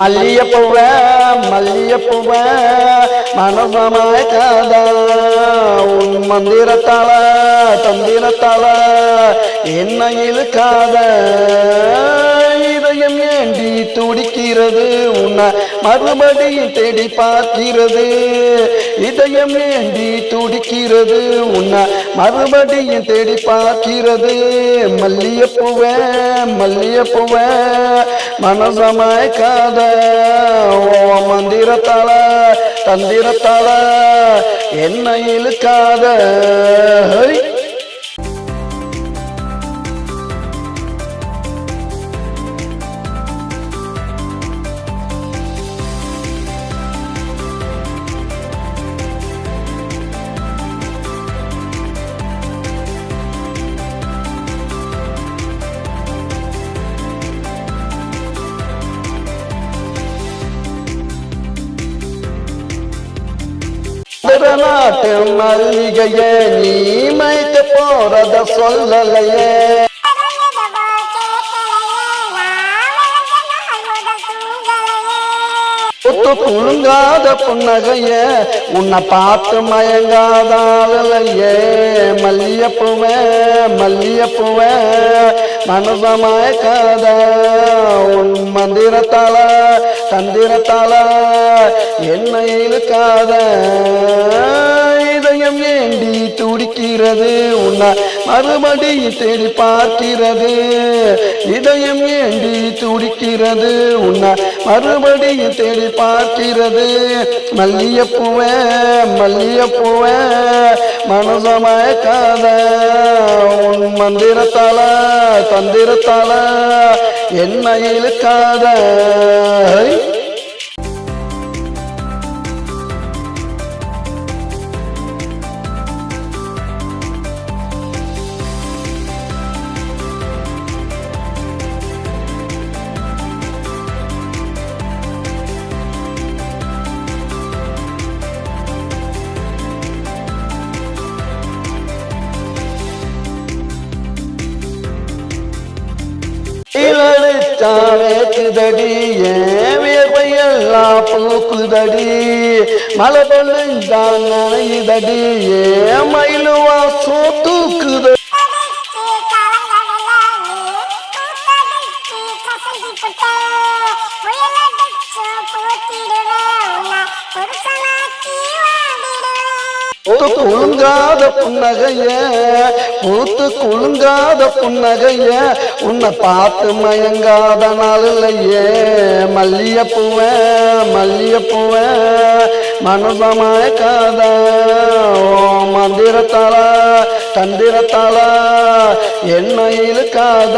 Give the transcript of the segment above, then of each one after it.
மல்லியப்பூவ மல்லியப்பூவ மனசமாய் காதா உன் மந்திரத்தால தந்திரத்தால என்ன இழுக்காத துடிக்கிறது உன்னை மறுபடியும் தேடி பார்க்கிறது. இதயம் ஏண்டி துடிக்கிறது உன்னை மறுபடியும் தேடி பார்க்கிறது. மல்லியப்பூவ மல்லியப்பூவ மனசமயக்காத ஓ மந்திரத்தால தந்திரத்தால என்ன இழுக்காத. ஹை. மல்லிகையே நீ மைக்க போறத சொல்லலையே புத்து குலுங்காத புன்னகைய உன்னை பார்த்து மயங்காதாலையே மல்லியப்புவே மல்லியப்புவே மனசமயக்காத உன் மந்திரத்தால தந்திரத்தால என்னை இழுக்காத. இதயம் ஏண்டி துடிக்கிறது. உன்னை மறுபடியும் தேடி பார்க்கிறது. இதயம் ஏண்டி துடிக்கிறது. உன்னை மறுபடியும் தேடி பார்க்கிறது. மல்லியப்பூவே மல்லியப்பூவே மனசமயக்காத உன் மந்திரத்தால தந்திரத்தால என்ன இழுக்காத ஹை. ஏன் வியர்வையெல்லாம் போக்குதடி மலை பொழுந்தான் நனையுதடி ஏன் மயிலுவா சோத்துக்குது பூத்து குலுங்காத புன்னகைய பூத்து குலுங்காத புன்னகைய உன்னை பார்த்து மயங்காத நாள் இல்லையே. மல்லியப்பூவ மல்லியப்பூவ மனசமயக்காத ஓ மந்திரத்தால தந்திரத்தால என்ன இழுக்காத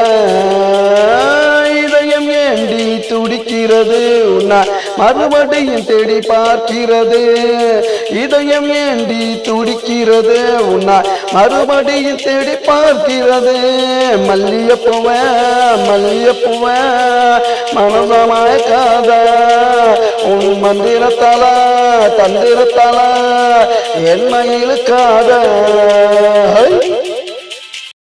துடிக்கிறது. உன்னை மறுபடியும் தேடி பார்க்கிறது. இதயம் ஏண்டி துடிக்கிறது. உன்னை மறுபடியும் தேடி பார்க்கிறது. மல்லியப்பூவ மல்லியப்பூவ மனசமயக்காத உன் மந்திரத்தால தந்திரத்தால என்ன இழுக்காத